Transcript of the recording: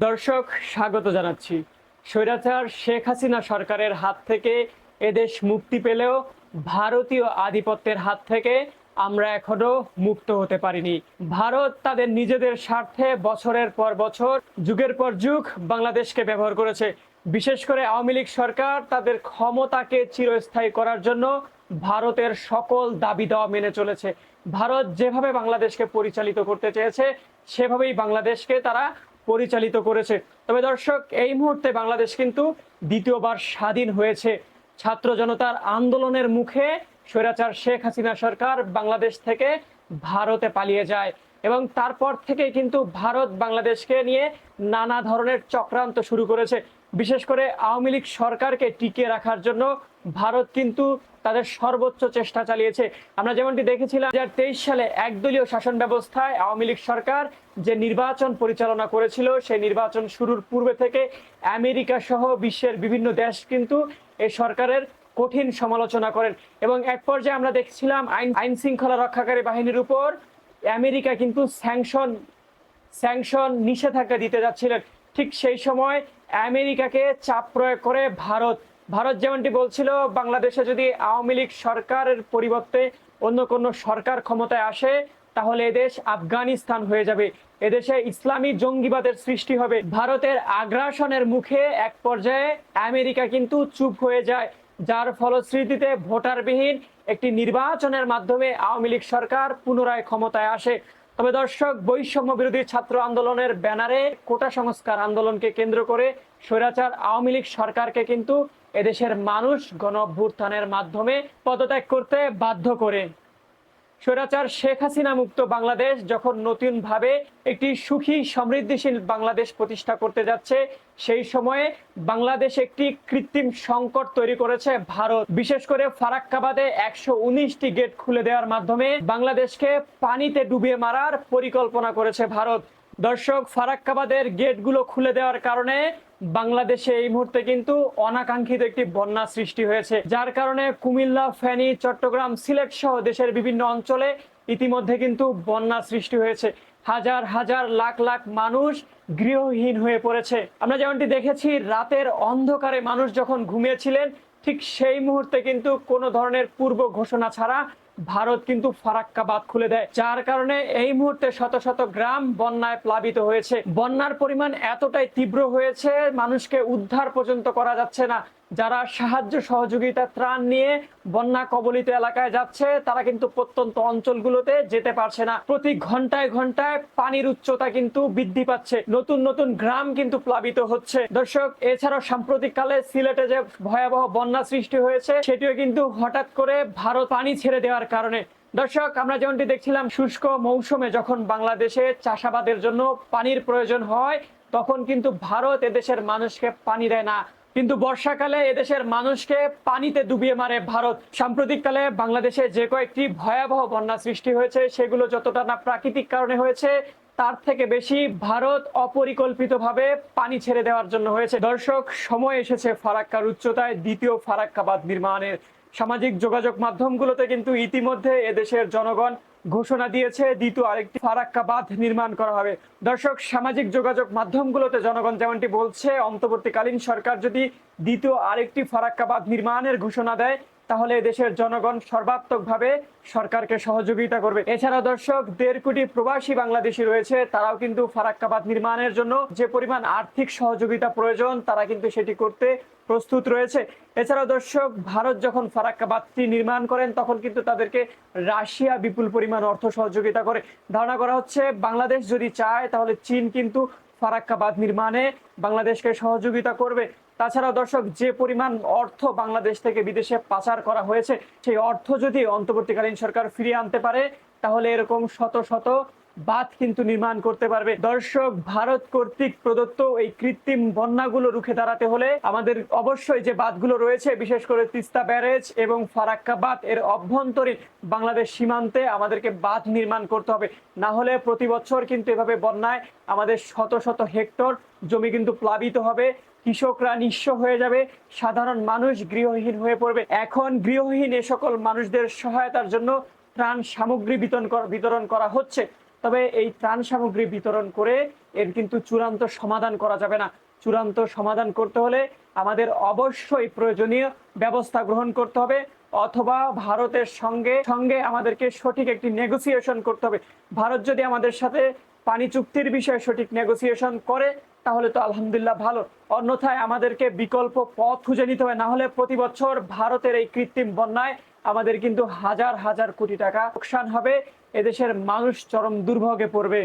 দর্শক, স্বাগত জানাচ্ছি। স্বৈরাচার শেখ হাসিনা সরকারের হাত থেকে এদেশ মুক্তি পেলেও ভারতীয় আধিপত্যের হাত থেকে আমরা এখনও মুক্ত হতে পারিনি। ভারত তাদের নিজেদের স্বার্থে বছরের পর বছর, যুগের পর যুগ বাংলাদেশকে ব্যবহার করেছে। বিশেষ করে আওয়ামী লীগ সরকার তাদের ক্ষমতাকে চিরস্থায়ী করার জন্য ভারতের সকল দাবি দেওয়া মেনে চলেছে। ভারত যেভাবে বাংলাদেশকে পরিচালিত করতে চেয়েছে, সেভাবেই বাংলাদেশকে তারা পরিচালিত করেছে। তবে দর্শক, এই মুহূর্তে বাংলাদেশ কিন্তু দ্বিতীয়বার স্বাধীন হয়েছে। ছাত্র জনতার আন্দোলনের মুখে স্বৈরাচার শেখ হাসিনা সরকার বাংলাদেশ থেকে ভারতে পালিয়ে যায় এবং তারপর থেকে কিন্তু ভারত বাংলাদেশকে নিয়ে নানা ধরনের চক্রান্ত শুরু করেছে। বিশেষ করে আওয়ামী লীগ সরকারকে টিকিয়ে রাখার জন্য ভারত কিন্তু তাদের সর্বোচ্চ চেষ্টা চালিয়েছে। আমরা যেমনটি দেখেছিলাম দু হাজার তেইশ সালে একদলীয় শাসন ব্যবস্থায় আওয়ামী লীগ সরকার যে নির্বাচন পরিচালনা করেছিল, সেই নির্বাচন শুরুর পূর্বে থেকে আমেরিকা সহ বিশ্বের বিভিন্ন দেশ কিন্তু এই সরকারের কঠিন সমালোচনা করেন। এবং এক পর্যায়ে আমরা দেখছিলাম আইন আইন শৃঙ্খলা রক্ষাকারী বাহিনীর উপর আমেরিকা কিন্তু স্যাংশন স্যাংশন নিষেধাজ্ঞা দিতে যাচ্ছিলেন। ঠিক সেই সময় আমেরিকাকে চাপ প্রয়োগ করে ভারত ভারত যেমনটি বলছিল, বাংলাদেশে যদি আওয়ামী লীগ সরকারের পরিবর্তে অন্য কোনো সরকার ক্ষমতায় আসে, তাহলে এদেশ আফগানিস্তান হয়ে যাবে। এদেশে ইসলামী জঙ্গিবাদের সৃষ্টি হবে। ভারতের আগ্রাসনের মুখে এক পর্যায়ে আমেরিকা কিন্তু চুপ হয়ে যায়, যার ফলশ্রুতিতে ভোটারবিহীন একটি নির্বাচনের মাধ্যমে আওয়ামী লীগ সরকার পুনরায় ক্ষমতায় আসে। তবে দর্শক, বৈষম্য বিরোধী ছাত্র আন্দোলনের ব্যানারে কোটা সংস্কার আন্দোলনকে কেন্দ্র করে স্বৈরাচার আওয়ামী লীগ সরকারকে কিন্তু এদেশের মানুষ গণঅভ্যুত্থানের মাধ্যমে পদত্যাগ করতে বাধ্য করে। স্বৈরাচার শেখ হাসিনা মুক্ত বাংলাদেশ যখন নতুনভাবে একটি সুখী, সমৃদ্ধিশীল বাংলাদেশ প্রতিষ্ঠা করতে যাচ্ছে, সেই সময়ে বাংলাদেশ একটি কৃত্রিম সংকট তৈরি করেছে ভারত। বিশেষ করে ফারাক্কাবাদে একশো উনিশটি গেট খুলে দেওয়ার মাধ্যমে বাংলাদেশকে পানিতে ডুবিয়ে মারার পরিকল্পনা করেছে ভারত। দর্শক, ফারাক্কাবাদের গেটগুলো খুলে দেওয়ার কারণে বাংলাদেশে এই মুহূর্তে কিন্তু অনাকাঙ্ক্ষিত একটি বন্যা সৃষ্টি হয়েছে। যার কারণে কুমিল্লা, ফেনী, চট্টগ্রাম, সিলেট সহ দেশের বিভিন্ন অঞ্চলে ইতিমধ্যে কিন্তু বন্যা সৃষ্টি হয়েছে। হাজার হাজার, লাখ লাখ মানুষ গৃহহীন হয়ে পড়েছে। আমরা যেমনটি দেখেছি, রাতের অন্ধকারে মানুষ যখন ঘুমিয়েছিলেন, ঠিক সেই মুহূর্তে কিন্তু কোনো ধরনের পূর্ব ঘোষণা ছাড়া ভারত কিন্তু ফারাক্কা বাঁধ খুলে দেয়, যার কারণে এই মুহূর্তে শত শত গ্রাম বন্যায় প্লাবিত হয়েছে। বন্যার পরিমাণ এতটাই তীব্র হয়েছে, মানুষকে উদ্ধার পর্যন্ত করা যাচ্ছে না। যারা সাহায্য সহযোগিতা ত্রাণ নিয়ে বন্যা কবলিত এলাকায় যাচ্ছে, তারা কিন্তু প্রত্যন্ত অঞ্চলগুলোতে যেতে পারছে না। প্রতি ঘন্টায় ঘন্টায় পানির উচ্চতা কিন্তু বৃদ্ধি পাচ্ছে। নতুন নতুন গ্রাম কিন্তু প্লাবিত হচ্ছে। দর্শক, এছাড়াও সাম্প্রতিককালে সিলেটে যে ভয়াবহ বন্যা সৃষ্টি হয়েছে, সেটিও কিন্তু হঠাৎ করে ভারত পানি ছেড়ে দেওয়ার কারণে। দর্শক, আমরা যেমনটি দেখছিলাম, শুষ্ক মৌসুমে যখন বাংলাদেশে চাষাবাদের জন্য পানির প্রয়োজন হয়, তখন কিন্তু ভারত এদেশের মানুষকে পানি দেয় না। কিন্তু বর্ষাকালে এদেশের মানুষকে পানিতে ডুবিয়ে মারে ভারত। সাম্প্রতিককালে বাংলাদেশে যে কয়েকটি ভয়াবহ বন্যা সৃষ্টি হয়েছে, সেগুলো যতটা না প্রাকৃতিক কারণে হয়েছে, তার থেকে বেশি ভারত অপরিকল্পিতভাবে পানি ছেড়ে দেওয়ার জন্য হয়েছে। দর্শক, সময় এসেছে ফারাক্কার উচ্চতায়, দ্বিতীয় ফারাক্কাবাদ নির্মাণের। সামাজিক যোগাযোগ মাধ্যমগুলোতে কিন্তু ইতিমধ্যে এদেশের জনগণ ঘোষণা দিয়েছে, দ্বিতীয় আরেকটি ফারাক্কা বাঁধ নির্মাণ করা হবে। দর্শক, সামাজিক যোগাযোগ মাধ্যমগুলোতে জনগণ যেমনটি বলছে, অন্তর্বর্তীকালীন সরকার যদি দ্বিতীয় আরেকটি ফারাক্কা বাঁধ নির্মাণের ঘোষণা দেয় তাহলে দেশের জনগণ সর্বাত্মকভাবে সরকারকে সহযোগিতা করবে। এছাড়া দর্শক, দেড় কোটি প্রবাসী বাংলাদেশি রয়েছে, তারাও কিন্তু ফারাক্কাবাদ নির্মাণের জন্য যে পরিমাণ আর্থিক সহযোগিতা প্রয়োজন, তারা কিন্তু সেটি করতে প্রস্তুত রয়েছে। এছাড়াও দর্শক, ভারত যখন ফারাক্কাবাদটি নির্মাণ করেন, তখন কিন্তু তাদেরকে রাশিয়া বিপুল পরিমাণ অর্থ সহযোগিতা করে। ধারণা করা হচ্ছে, বাংলাদেশ যদি চায়, তাহলে চীন কিন্তু ফারাক্কাবাদ নির্মাণে বাংলাদেশকে সহযোগিতা করবে। তাছাড়া দর্শক, যে পরিমাণ অর্থ বাংলাদেশ থেকে বিদেশে পাচার করা হয়েছে, সেই অর্থ যদি অন্তর্বর্তীকালীন সরকার ফিরিয়ে আনতে পারে, তাহলে এরকম শত শত বাঁধ কিন্তু নির্মাণ করতে পারবে। দর্শক, ভারত কর্তৃক প্রদত্ত এই কৃত্রিম বন্যাগুলো রুখে দাঁড়াতে হলে আমাদের অবশ্যই যে বাঁধগুলো রয়েছে, বিশেষ করে তিস্তা ব্যারেজ এবং ফারাক্কা বাঁধ এর অভ্যন্তরীণ বাংলাদেশ সীমান্তে আমাদেরকে বাঁধ নির্মাণ করতে হবে। না হলে প্রতি বছর কিন্তু এভাবে বন্যায় আমাদের শত শত হেক্টর জমি কিন্তু প্লাবিত হবে। কৃষকরা নিঃস্ব হয়ে যাবে, সাধারণ মানুষ গৃহহীন হয়ে পড়বে। এখন গৃহহীন এ সকল মানুষদের সহায়তার জন্য ত্রাণ সামগ্রী বিতরণ করা- হচ্ছে। তবে এই ত্রাণ সামগ্রী বিতরণ করে এর কিন্তু চূড়ান্ত সমাধান করা যাবে না। চূড়ান্ত সমাধান করতে হলে আমাদের অবশ্যই প্রয়োজনীয় ব্যবস্থা গ্রহণ করতে হবে অথবা ভারতের সঙ্গে সঙ্গে আমাদেরকে সঠিক একটি নেগোসিয়েশন করতে হবে। ভারত যদি আমাদের সাথে পানি চুক্তির বিষয়ে সঠিক নেগোসিয়েশন করে তাহলে তো আলহামদুলিল্লাহ ভালো। অন্যথায় আমাদেরকে বিকল্প পথ খুঁজে নিতে হবে। না হলে প্রতি বছর ভারতের এই কৃত্রিম বন্যায় আমাদের কিন্তু হাজার হাজার কোটি টাকা লোকসান হবে। এদেশের মানুষ চরম দুর্ভোগে পড়বে।